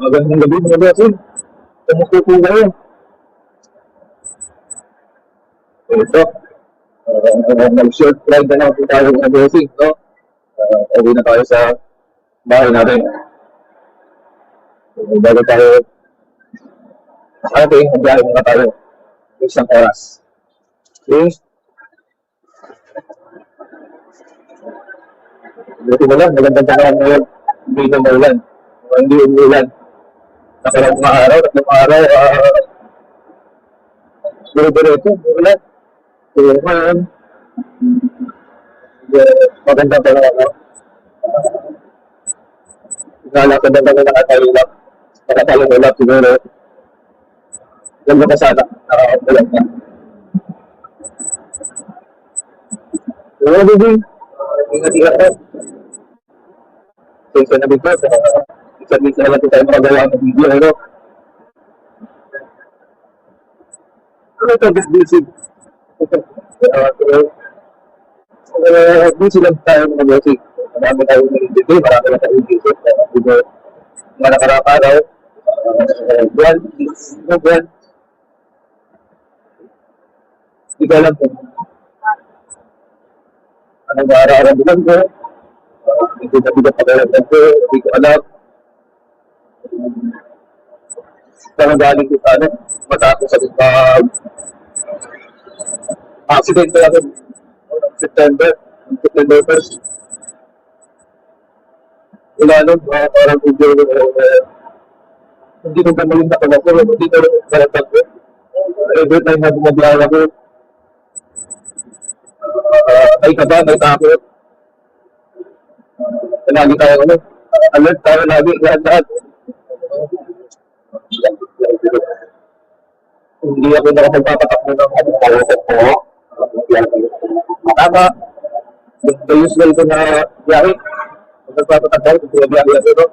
Magandang gabi mga bossing. Kamusta po kayo? Ito. Uh, Mag-short ride na lang po tayo mga bossing. No? Uh, uwi na tayo sa bahay natin. Uh, bago tayo ating magbiyahe muna tayo. Isang oras. Okay? Buti mo lang, magandang tanong ngayon. Hindi na maulan. Hindi umulan. Nakarang mga araw, tatlong araw, ah, Duro-diretso, ulan. Tuhan. Magandang tanong ako. Nalakad na kami nakatayulap. Nakatayulap siguro. Ganda ka sana. Nakakabulan na. Oo, baby. Ingat-ingat ka. Thanks na dito. Isang minsan na lang tayo makagawa ng video. Ano? Ano ito? This busy. Uh, so, busy lang tayo mga busy. Marami tayo nilindito. Marami na tayo. Uh, dito, mga nakarang araw. Uh, buwan. Buwan? Hindi ko alam anong mararamdaman ko. Hindi na pakiramdam ko. Hindi ko alam. Kaya galing ko sa ano, matapos sa pag accident ko ako September, September 1st. Wala nun, uh, parang video ko, uh, hindi ko gano'n yung nakala ko, hindi ko nalatag ko. Every time na bumabiyahe ako, may kaba, may takot. Lagi tayo, ano, alert tayo lagi, lahat-lahat. Hindi ako nakapagpapatakbo ng ano, kawasan ko. Tama. The usual ko na biyahe. Kung nagpapatakbo, kung biyahe ako, no?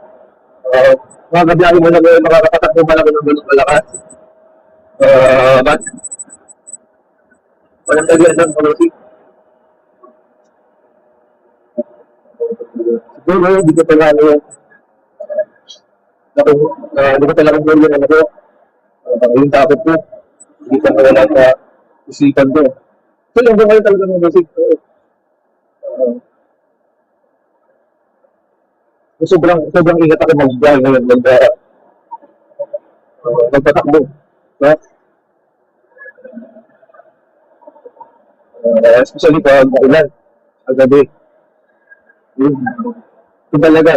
Uh, mga biyahe mo na ngayon, makakapatakbo ba naman ng ganun malakas? Uh, but, walang tagyan ng policy. Siguro, hindi ko pala ano yung uh, hindi ko talaga po yun ano ko. Uh, yung takot ko. Hindi ko wala sa isipan ko. So, yung buhay talaga ng music. Uh, uh, sobrang, sobrang ingat ako mag-drive ngayon. Mag, uh, magpatakbo. No? Uh, especially pag maulan. Agabi. Yun. Yun talaga.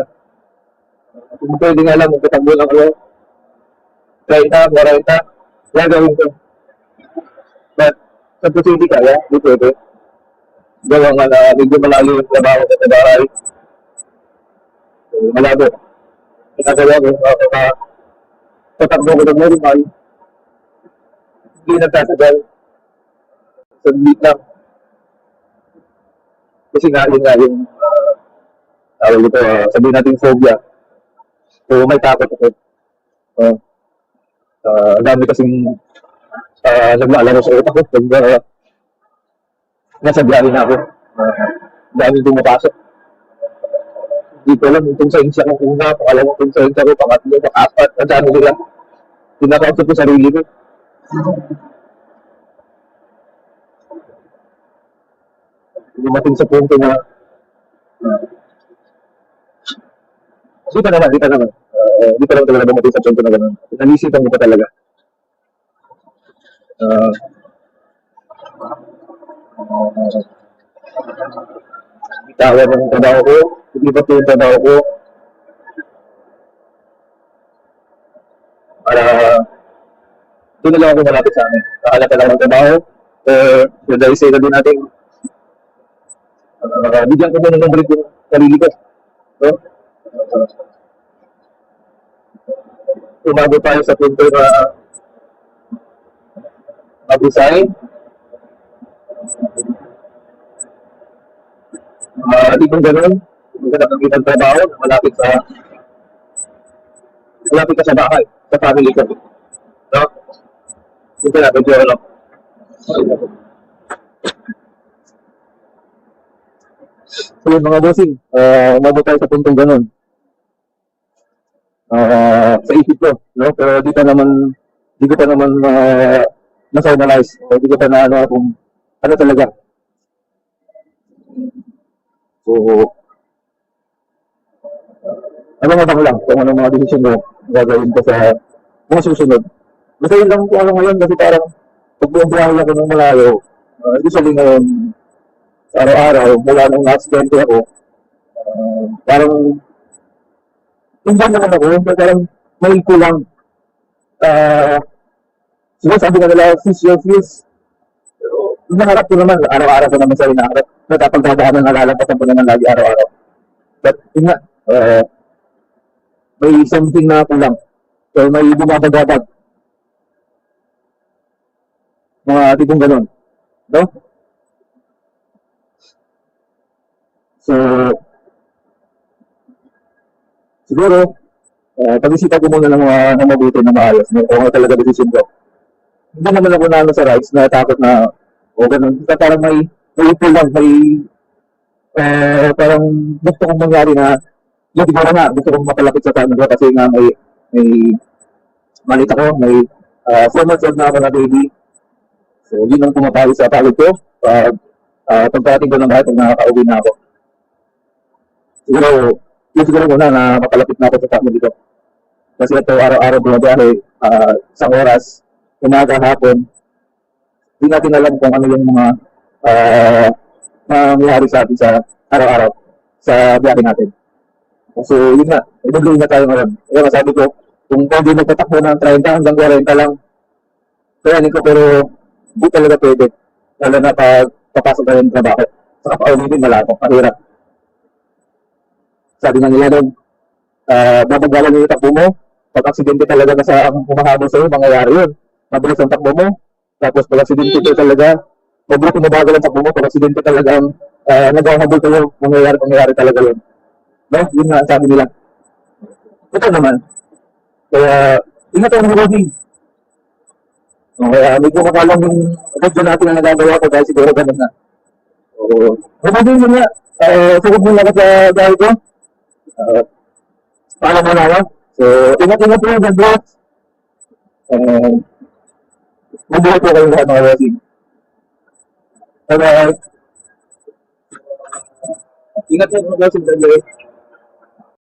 Kung pwede nga lang, magkatakbo lang ako. 30, 40, gagawin ko. But, sa posibleng kaya, di pwede. Gawa nga na medyo malayo yung trabaho ko sa bahay. Malabo. Ginagawa ko, ako na tatakbo ko ng normal. Hindi nagtatagal. Saglit lang. Kasi nga, yun nga yung tawag ito, uh, sabihin natin phobia. So, may takot ako. Uh, uh, dami kasing uh, naglalaro sa utak ko. Pag uh, nasa biyahe na ako. Uh, dami dumapasok. Hindi ko alam itong science ko una, pangalawang itong science ko, pangatlo, pangapat, ang dami nila. Pinakausap ko sarili ko. Dumating sa punto na Di pa naman, di pa naman. Uh, di pa naman talaga dumating sa punto na gano'n. Nanisipan ko pa talaga. Uh, uh, bitawan ng trabaho ko, hindi ba yung trabaho ko para doon na lang ako malapit sa amin. Nakalata lang ng trabaho. Uh, so dahil sa din natin, uh, bigyan ko muna ng break yung sarili ko. No? Tumago tayo sa pinto na mag-design. Uh, di kung ganun, maganda kang ibang trabaho na malapit sa malapit ka sa bahay, sa family ko. No? Hindi na, medyo ano. So mga bossing, uh, umabot tayo sa puntong ganun. Ah, sa isip ko, no? Pero di pa naman, di ko pa naman uh, na-finalize. O di ko pa na ano kung ano talaga. So, ano nga lang kung ano mga desisyon mo gagawin ko sa mga susunod. Basta yun lang kung ano ngayon kasi parang pag buong ako ng malayo, uh, usually ngayon, araw-araw, mula nung na-accidente ako, uh, parang tingnan naman ako, parang may kulang. Ah, siguro sabi nga nila, fish your fears. Pero, Hinaharap ko naman, araw-araw ko naman sa hinaharap. Natapagdadaanan na lalampasan ko naman lagi araw-araw. But, yun nga, ah, may something na kulang. So, may bumabagabag. Mga tipong ganun. No? So, siguro, uh, pag-isipan ko muna ng mga ng mabuti na maayos, no? kung ano talaga decision ko. Hindi naman ako na ano sa rights na takot na, o ganun. Basta parang may, may ipul lang, may, eh, parang gusto kong mangyari na, yung siguro nga, gusto kong mapalapit sa ko kasi nga may, may, malit ako, may, uh, months old na ako na baby. So, yun ang pumapalo sa palad ko. Pag, uh, pagkarating ko ng bahay, pag nakaka-uwi na ako. Siguro, yun siguro muna na mapalapit na ako sa family ko. Kasi ito araw-araw bumabiyahe, uh, isang oras, umaga, hapon, hindi natin alam kung ano yung mga uh, nangyayari sa atin sa araw-araw sa biyahe natin. So, yun nga, idubluin na tayo ngayon. Kaya masabi ko, kung pwede magtatakbo ng 30 hanggang 40 lang, kaya ko pero hindi talaga pwede. Lalo na pag papasok tayo ng trabaho. Saka paulitin malabo, mahirap sabi nga nila doon, uh, babagalan yung takbo mo, pag aksidente talaga na sa ang humahabol sa'yo, mangyayari yun. Mabilis ang takbo mo, tapos pag aksidente ka talaga, mabuti mabagal ang takbo mo, pag aksidente talaga ang uh, naghahabol sa'yo, mangyayari, mangyayari talaga yun. No? Yun nga ang sabi nila. Ito naman. Kaya, ingat ang mga roding. Kaya, medyo makalang yung radyo natin na nagagawa ko dahil siguro ganun na. So, roding yun nga. Uh, sugod mo lang sa dahil ko. Uh, para malawa. So, ingat-ingat po God bless. And, mabuhay po kayo lahat mga bossing. Bye-bye. Ingat po mga. God bless.